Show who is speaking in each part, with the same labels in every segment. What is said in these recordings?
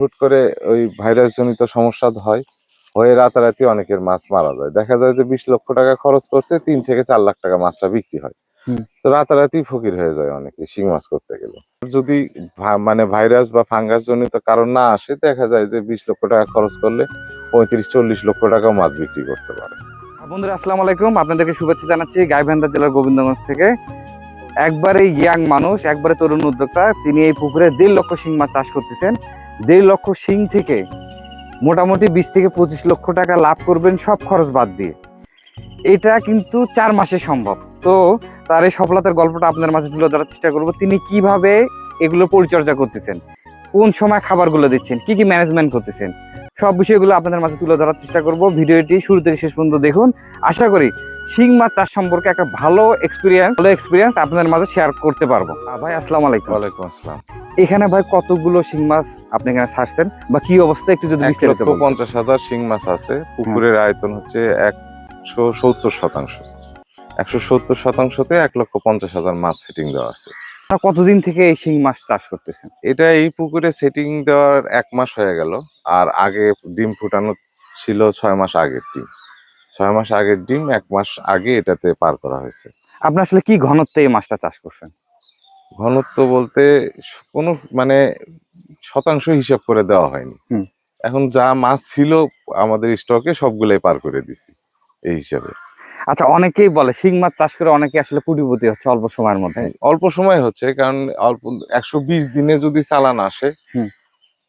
Speaker 1: হুট করে ওই ভাইরাস জনিত সমস্যা হয় হয়ে রাতারাতি অনেকের মাছ মারা যায়। দেখা যায় যে বিশ লক্ষ টাকা খরচ করছে তিন থেকে চার লাখ টাকা মাছটা বিক্রি হয়। তো রাতারাতি ফকির হয়ে যায় অনেকে শিং মাছ করতে গেলে। যদি মানে ভাইরাস বা ফাঙ্গাস জনিত কারণ না আসে দেখা যায় যে বিশ লক্ষ টাকা খরচ করলে পঁয়ত্রিশ চল্লিশ লক্ষ টাকাও মাছ বিক্রি করতে পারে।
Speaker 2: বন্ধুরা আসসালামু আলাইকুম। আপনাদেরকে শুভেচ্ছা জানাচ্ছি গাইবান্ধা জেলার গোবিন্দগঞ্জ থেকে। একবারে ইয়াং মানুষ একবারে তরুণ উদ্যোক্তা তিনি এই পুকুরে দেড় লক্ষ শিং মাছ চাষ করতেছেন। দেড় লক্ষ সিং থেকে মোটামুটি বিশ থেকে পঁচিশ লক্ষ টাকা লাভ করবেন সব খরচ বাদ দিয়ে। এটা কিন্তু চার মাসে সম্ভব। তো তার এই সফলতার গল্পটা আপনার মাঝে তুলে ধরার চেষ্টা করব। তিনি কীভাবে এগুলো পরিচর্যা করতেছেন? কোন সময় খাবারগুলো দিচ্ছেন? কি কি ম্যানেজমেন্ট করতেছেন? সব বিষয়গুলো আপনাদের মাঝে তুলে ধরার চেষ্টা করব। ভিডিওটি শুরু থেকে শেষ পর্যন্ত দেখুন। আশা করি শিং মাছ চাষ সম্পর্কে একটা ভালো এক্সপিরিয়েন্স ভালো এক্সপিরিয়েন্স আপনাদের মাঝে শেয়ার করতে পারব। ভাই আসসালামু আলাইকুম।
Speaker 1: ওয়ালাইকুম আসসালাম।
Speaker 2: এখানে ভাই কতগুলো শিং মাছ আপনি এখানে ছাড়ছেন? বা কি অবস্থা? একটু যদি বিস্তারিত
Speaker 1: পঞ্চাশ হাজার শিং মাছ আছে। পুকুরের আয়তন হচ্ছে একশো সত্তর শতাংশ। একশো সত্তর শতাংশতে এক লক্ষ পঞ্চাশ হাজার মাছ সেটিং দেওয়া আছে।
Speaker 2: কতদিন থেকে এই শিং মাছ চাষ করতেছেন?
Speaker 1: এটা এই পুকুরে সেটিং দেওয়ার এক মাস হয়ে গেল। আর আগে ডিম ফুটানো ছিল ছয় মাস আগের ডিম। ছয় মাস আগের ডিম এক মাস আগে এটাতে পার করা হয়েছে।
Speaker 2: আপনি আসলে কি ঘনত্বে এই মাছটা চাষ করছেন?
Speaker 1: ঘনত্ব বলতে কোনো মানে শতাংশ হিসাব করে দেওয়া হয়নি। এখন যা মাছ ছিল আমাদের স্টকে সবগুলাই পার করে দিছি এই হিসাবে।
Speaker 2: আচ্ছা অনেকেই বলে শিং মাছ চাষ করে অনেকে আসলে পুটিপতি হচ্ছে অল্প সময়ের মধ্যে।
Speaker 1: হ্যাঁ, অল্প সময় হচ্ছে কারণ অল্প একশো বিশ দিনে যদি চালান আসে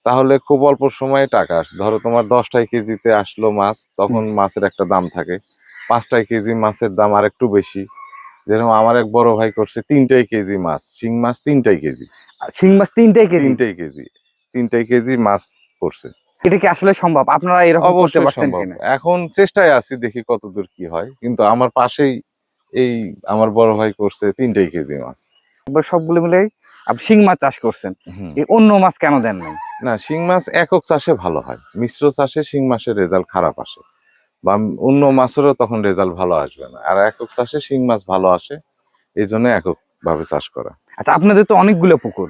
Speaker 1: তাহলে খুব অল্প সময়ে টাকা আসে। ধরো তোমার দশটাই কেজিতে আসলো মাছ তখন মাছের একটা দাম থাকে। পাঁচটাই কেজি মাছের দাম আর একটু বেশি। যেরকম আমার এক বড় ভাই করছে তিনটাই কেজি মাছ শিং মাছ তিনটাই কেজি।
Speaker 2: শিং মাছ তিনটাই কেজি?
Speaker 1: তিনটাই কেজি তিনটাই কেজি মাছ করছে।
Speaker 2: এটা কি আসলে সম্ভব? আপনারা এরকম করতে পারছেন কিনা?
Speaker 1: এখন চেষ্টায় আছি দেখি কতদূর কি হয়। কিন্তু আমার পাশেই এই আমার বড় ভাই করছে তিনটাই কেজি মাছ।
Speaker 2: একবার সবগুলো মিলে আপনি শিং মাছ চাষ করছেন। এই অন্য মাছ কেন দেন নাই?
Speaker 1: না শিং মাছ একক চাষে ভালো হয়। মিশ্র চাষে শিং মাছের রেজাল্ট খারাপ আসে। বা অন্য মাছেরও তখন রেজাল্ট ভালো আসবে না। আর একক চাষে শিং মাছ ভালো আসে এই জন্য একক ভাবে চাষ করা।
Speaker 2: আচ্ছা আপনাদের তো অনেকগুলো পুকুর।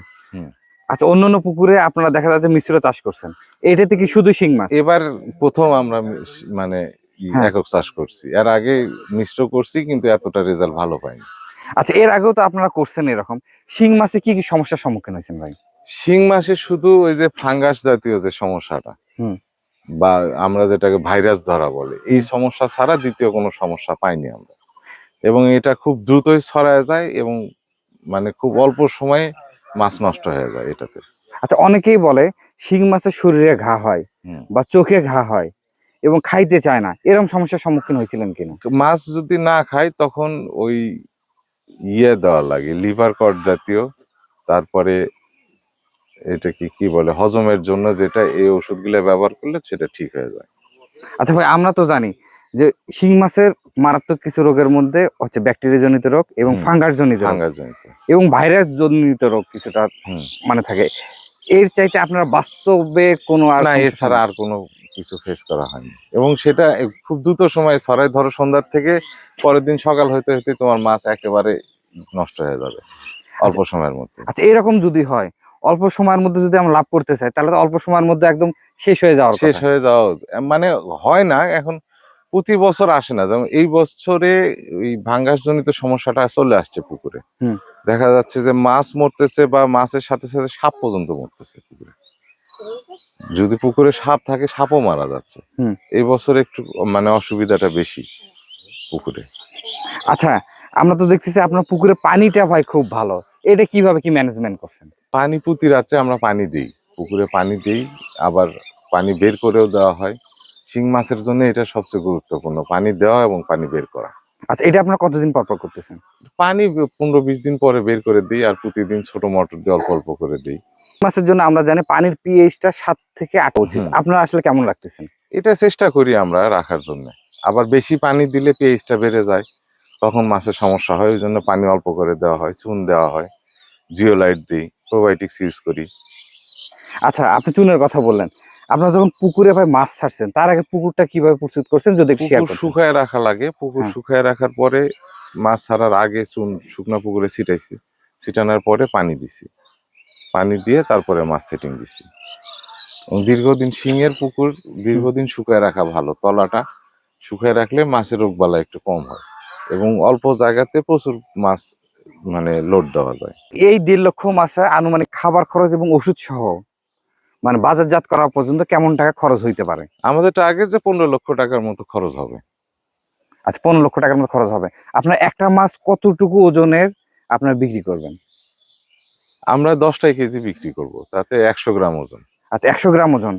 Speaker 2: আচ্ছা অন্য অন্য পুকুরে আপনারা দেখা যাচ্ছে মিশ্র চাষ করছেন। এটাতে কি শুধু শিং মাছ?
Speaker 1: এবার প্রথম আমরা মানে
Speaker 2: হ্যাঁ।
Speaker 1: একক চাষ করছি। এর আগে মিশ্র করছি কিন্তু এতটা রেজাল্ট ভালো পাইনি।
Speaker 2: আচ্ছা এর আগেও তো আপনারা করছেন এরকম। শিং মাছে কি কি সমস্যার সম্মুখীন হয়েছেন ভাই?
Speaker 1: শিং মাসে শুধু ওই যে ফাঙ্গাস জাতীয় যে সমস্যাটা
Speaker 2: হুম।
Speaker 1: বা আমরা যেটাকে ভাইরাস ধরা বলে এই সমস্যা ছাড়া দ্বিতীয় কোনো সমস্যা পাইনি আমরা। এবং এটা খুব দ্রুতই ছড়ায় যায় এবং মানে খুব অল্প সময়ে মাছ নষ্ট হয়ে যায় এটাতে।
Speaker 2: আচ্ছা অনেকেই বলে শিং মাছের শরীরে ঘা হয়। বা চোখে ঘা হয় এবং খাইতে চায় না। এরকম সমস্যার সম্মুখীন হয়েছিলেন কিনা?
Speaker 1: মাছ যদি না খায় তখন ওই ইয়ে দেওয়া লাগে লিভার কট জাতীয়। তারপরে এটা কি কি বলে হজমের জন্য যেটা এই ওষুধগুলো ব্যবহার করলে সেটা ঠিক হয়ে যায়।
Speaker 2: আচ্ছা ভাই আমরা তো জানি যে শিং মাছের মারাত্মক কিছু রোগের মধ্যে হচ্ছে ব্যাকটেরিয়া জনিত রোগ এবং। ফাঙ্গাস জনিত এবং ভাইরাস জনিত রোগ কিছুটা মানে থাকে। এর চাইতে আপনারা বাস্তবে কোনো আর
Speaker 1: না এছাড়া আর কোনো কিছু ফেস করা হয়নি। এবং সেটা খুব দ্রুত সময় ছড়ায় ধরো সন্ধ্যার থেকে পরের দিন সকাল হইতে হইতে তোমার মাছ একেবারে নষ্ট হয়ে যাবে অল্প সময়ের মধ্যে।
Speaker 2: আচ্ছা এরকম যদি হয় অল্প সময়ের মধ্যে যদি আমরা লাভ করতে চাই তাহলে তো অল্প সময়ের মধ্যে একদম শেষ হয়ে যাওয়ার
Speaker 1: শেষ হয়ে যাওয়া মানে হয় না এখন প্রতি বছর আসে না। যেমন এই বছরে এই ভাঙ্গাস জনিত সমস্যাটা চলে আসছে পুকুরে। দেখা যাচ্ছে যে মাছ মরতেছে বা মাছের সাথে সাথে সাপ পর্যন্ত মরতেছে পুকুরে। যদি পুকুরে সাপ থাকে সাপও মারা যাচ্ছে। এই বছর একটু মানে অসুবিধাটা বেশি পুকুরে।
Speaker 2: আচ্ছা আমরা তো দেখতেছি আপনার পুকুরে পানিটা ভাই খুব ভালো। এটা কীভাবে কি ম্যানেজমেন্ট করছেন?
Speaker 1: পানি প্রতি রাত্রে আমরা পানি দিই। পুকুরে পানি দিই আবার পানি বের করেও দেওয়া হয়। শিং মাছের জন্য এটা সবচেয়ে গুরুত্বপূর্ণ। পানি দেওয়া এবং পানি বের করা।
Speaker 2: আচ্ছা এটা আপনারা কতদিন পর পর করতেছেন?
Speaker 1: পানি পনেরো বিশ দিন পরে বের করে দিই আর প্রতিদিন ছোট মোটর দিয়ে অল্প অল্প করে দিই।
Speaker 2: মাছের জন্য আমরা জানি পানির পিএইচটা সাত থেকে আট উচিত। আপনারা আসলে কেমন রাখতেছেন?
Speaker 1: এটা চেষ্টা করি আমরা রাখার জন্য। আবার বেশি পানি দিলে পিএইচটা বেড়ে যায়। তখন মাছের সমস্যা হয় ওই জন্য পানি অল্প করে দেওয়া হয় চুন দেওয়া হয়। জিওলাইট দিই প্রোবায়োটিক্স ইউজ করি।
Speaker 2: আচ্ছা আপনি চুনের কথা বললেন। আপনারা যখন পুকুরে ভাই মাছ ছাড়ছেন তার আগে পুকুরটা কীভাবে প্রস্তুত করছেন যদি
Speaker 1: পুকুর শুকায় রাখা লাগে। পুকুর
Speaker 2: হ্যাঁ।
Speaker 1: শুকায় রাখার পরে মাছ ছাড়ার আগে চুন শুকনো পুকুরে ছিটাইছি। ছিটানোর পরে পানি দিছি। পানি দিয়ে তারপরে মাছ সেটিং দিছি। দীর্ঘদিন শিঙের পুকুর দীর্ঘদিন শুকায় রাখা ভালো। তলাটা শুকায় রাখলে মাছের রোগবালা একটু কম হয়। এবং অল্প জায়গাতে প্রচুর মাছ মানে লোড দেওয়া যায়।
Speaker 2: এই দেড় লক্ষ মাছে আনুমানিক খাবার খরচ এবং ওষুধ সহ মানে বাজারজাত করা পর্যন্ত কেমন টাকা খরচ হইতে পারে?
Speaker 1: আমাদের টার্গেট যে পনেরো লক্ষ টাকার মতো খরচ হবে।
Speaker 2: আচ্ছা পনেরো লক্ষ টাকার মতো খরচ হবে। আপনার একটা মাছ কতটুকু ওজনের আপনার বিক্রি করবেন?
Speaker 1: আমরা দশটাই কেজি বিক্রি করব তাতে একশো গ্রাম ওজন।
Speaker 2: আচ্ছা একশো গ্রাম ওজন।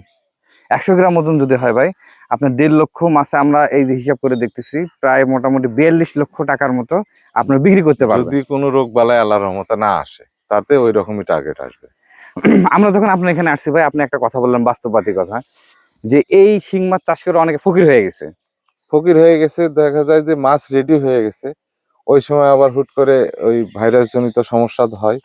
Speaker 2: একশো গ্রাম ওজন যদি হয় ভাই আপনার দেড় লক্ষ মাছে আমরা এই যে হিসাব করে দেখতেছি প্রায় মোটামুটি বিয়াল্লিশ লক্ষ টাকার মতো আপনার বিক্রি করতে পারবেন।
Speaker 1: যদি কোনো রোগ বালায় আল্লাহর রহমতে না আসে তাতে ওই রকমই টার্গেট আসবে।
Speaker 2: আমরা যখন আপনার এখানে আসছি ভাই আপনি একটা কথা বললেন বাস্তববাদী কথা যে এই শিং মাছ চাষ করে অনেকে ফকির হয়ে গেছে।
Speaker 1: ফকির হয়ে গেছে দেখা যায় যে মাছ রেডি হয়ে গেছে। ওই সময় আবার হুট করে ওই ভাইরাস জনিত সমস্যা হয়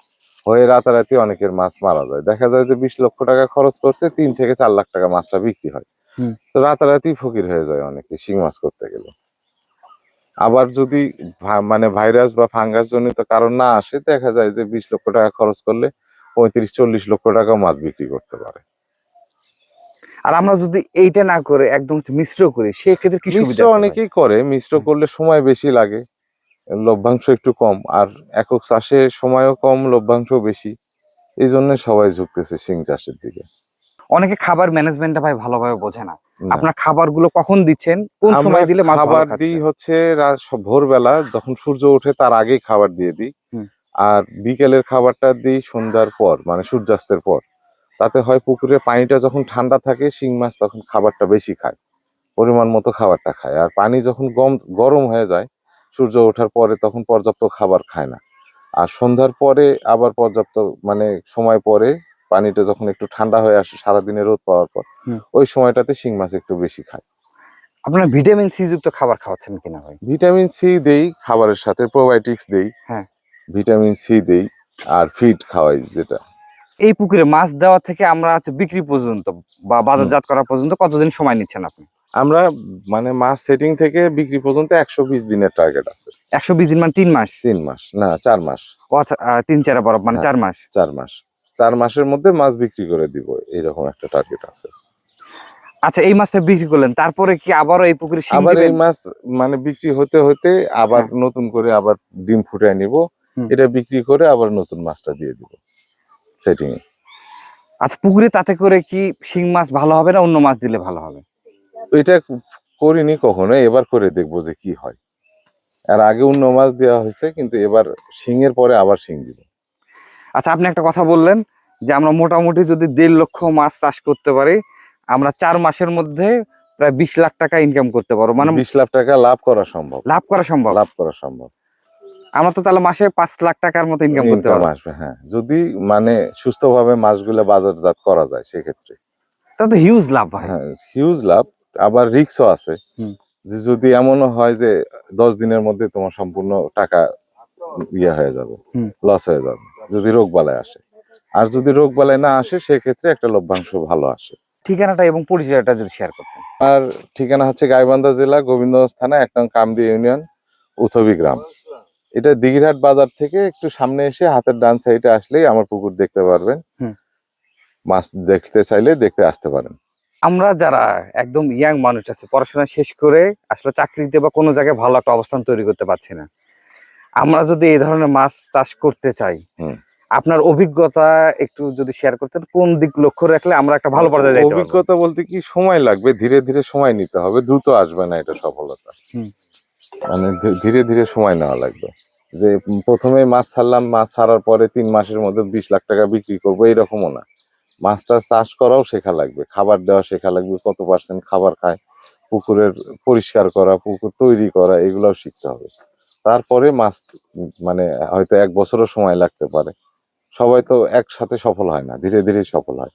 Speaker 1: হয়ে রাতারাতি অনেকের মাছ মারা যায়। দেখা যায় যে বিশ লক্ষ টাকা খরচ করছে তিন থেকে চার লাখ টাকা মাছটা বিক্রি হয়। তো রাতারাতি ফকির হয়ে যায় অনেকে শিং মাছ করতে গেলে। আবার যদি মানে ভাইরাস বা ফাঙ্গাস জনিত কারণ না আসে দেখা যায় যে বিশ লক্ষ টাকা খরচ করলে পঁয়ত্রিশ চল্লিশ লক্ষ টাকা মাছ বিক্রি করতে পারে।
Speaker 2: আর আমরা যদি এইটা না করে একদম মিশ্র করি সেই ক্ষেত্রে কি
Speaker 1: মিশ্র? অনেকেই করে মিশ্র করলে সময় বেশি লাগে লভ্যাংশ একটু কম আর একক চাষে সময়ও কম লভ্যাংশ বেশি। এই জন্য সবাই ঝুঁকতেছে শিং চাষের দিকে।
Speaker 2: অনেকে খাবার ম্যানেজমেন্টটা ভাই ভালোভাবে বোঝে না। আপনার খাবারগুলো কখন দিচ্ছেন কোন সময় দিলে মাছ
Speaker 1: খাবার দিই হচ্ছে ভোরবেলা যখন সূর্য ওঠে তার আগেই খাবার দিয়ে দিই। আর বিকেলের খাবারটা দিই সন্ধ্যার পর মানে সূর্যাস্তের পর। তাতে হয় পুকুরে পানিটা যখন ঠান্ডা থাকে শিং মাছ তখন খাবারটা বেশি খায়। পরিমাণ মতো খাবারটা খায়। আর পানি যখন গম গরম হয়ে যায় সূর্য ওঠার পরে তখন পর্যাপ্ত খাবার খায় না। আর সন্ধ্যার পরে আবার পর্যাপ্ত মানে সময় পরে পানিটা যখন একটু ঠান্ডা হয়ে আসে সারাদিনের রোদ পাওয়ার পর ওই সময়টাতে শিং মাছ একটু বেশি খায়।
Speaker 2: আপনার ভিটামিন সি যুক্ত খাবার খাওয়াচ্ছেন কিনা ভাই?
Speaker 1: ভিটামিন সি দেই খাবারের সাথে প্রোবায়োটিক্স দেই।
Speaker 2: হ্যাঁ।
Speaker 1: ভিটামিন সি দেই আর ফিড খাওয়াই যেটা।
Speaker 2: এই পুকুরে মাছ দেওয়া থেকে আমরা হচ্ছে বিক্রি পর্যন্ত বা বাজারজাত করা পর্যন্ত কতদিন সময় নিচ্ছেন আপনি?
Speaker 1: আমরা মানে মাছ সেটিং থেকে বিক্রি পর্যন্ত একশো বিশ দিনের টার্গেট আছে।
Speaker 2: একশো বিশ দিন মানে তিন মাস?
Speaker 1: তিন মাস। না চার মাস।
Speaker 2: আচ্ছা, আহ, তিন চার বরফ মানে
Speaker 1: হ্যাঁ।
Speaker 2: চার মাস?
Speaker 1: চার মাস। চার মাসের মধ্যে মাছ বিক্রি করে দিব এইরকম একটা টার্গেট আছে।
Speaker 2: আচ্ছা এই মাছটা বিক্রি করলেন তারপরে কি আবারও এই পুকুরে
Speaker 1: আবার এই মাছ মানে বিক্রি হতে হতে আবার
Speaker 2: হ্যাঁ।
Speaker 1: নতুন করে আবার ডিম ফুটায় নিব। এটা বিক্রি করে আবার নতুন মাছটা দিয়ে দিব সেটিং এ।
Speaker 2: আচ্ছা পুকুরে তাতে করে কি শিং মাছ ভালো হবে না অন্য মাছ দিলে ভালো হবে?
Speaker 1: এটা করিনি কখনো এবার করে দেখব যে কি হয়। আর আগে অন্য মাছ দেওয়া হয়েছে কিন্তু এবার শিঙের পরে আবার শিং দিব।
Speaker 2: আচ্ছা আপনি একটা কথা বললেন যে আমরা মোটামুটি যদি দেড় লক্ষ মাছ চাষ করতে পারি আমরা চার মাসের মধ্যে প্রায় বিশ লাখ টাকা ইনকাম করতে পারব। মানে
Speaker 1: বিশ লাখ টাকা লাভ করা সম্ভব।
Speaker 2: লাভ করা সম্ভব?
Speaker 1: লাভ করা সম্ভব।
Speaker 2: আমরা তো তাহলে মাসে পাঁচ লাখ টাকার মতো ইনকাম করতে পারব।
Speaker 1: আসবে হ্যাঁ। যদি মানে সুস্থভাবে মাছগুলো বাজারজাত করা যায় সেক্ষেত্রে।
Speaker 2: তা তো হিউজ লাভ
Speaker 1: হ্যাঁ হিউজ লাভ। আবার রিক্সও আছে। যে যদি এমনও হয় যে দশ দিনের মধ্যে তোমার সম্পূর্ণ টাকা ইয়ে হয়ে যাবে। লস হয়ে যাবে যদি রোগ বালায় আসে। আর যদি রোগ বালায় না আসে সেক্ষেত্রে একটা লভ্যাংশ ভালো আসে।
Speaker 2: ঠিকানাটা এবং পরিচয়টা যদি শেয়ার করতেন।
Speaker 1: আর ঠিকানা হচ্ছে গাইবান্ধা জেলা গোবিন্দগঞ্জ থানা এক নং কামদি ইউনিয়ন উথবি গ্রাম। এটা দিঘিরহাট বাজার থেকে একটু সামনে এসে হাতের ডান সাইডে আসলেই আমার পুকুর দেখতে পারবেন। মাছ দেখতে চাইলে দেখতে আসতে পারেন।
Speaker 2: আমরা যারা একদম ইয়াং মানুষ আছে পড়াশোনা শেষ করে আসলে চাকরিতে বা কোনো জায়গায় ভালো একটা অবস্থান তৈরি করতে পারছি না। আমরা যদি এই ধরনের মাছ চাষ করতে চাই
Speaker 1: হুম।
Speaker 2: আপনার অভিজ্ঞতা একটু যদি শেয়ার করতেন কোন দিক লক্ষ্য রাখলে আমরা একটা ভালো পর্যায়ে যাইতে পারব?
Speaker 1: অভিজ্ঞতা বলতে কি সময় লাগবে ধীরে ধীরে সময় নিতে হবে দ্রুত আসবে না এটা সফলতা। মানে ধীরে ধীরে সময় নেওয়া লাগবে। যে প্রথমে মাছ ছাড়লাম, মাছ ছাড়ার পরে তিন মাসের মধ্যে বিশ লাখ টাকা বিক্রি করব, এইরকমও না। মাছটা চাষ করাও শেখা লাগবে, খাবার দেওয়া শেখা লাগবে, কত পার্সেন্ট খাবার খায়, পুকুরের পরিষ্কার করা, পুকুর তৈরি করা, এগুলোও শিখতে হবে। তারপরে মাছ মানে হয়তো এক বছরও সময় লাগতে পারে। সবাই তো একসাথে সফল হয় না, ধীরে ধীরে সফল হয়।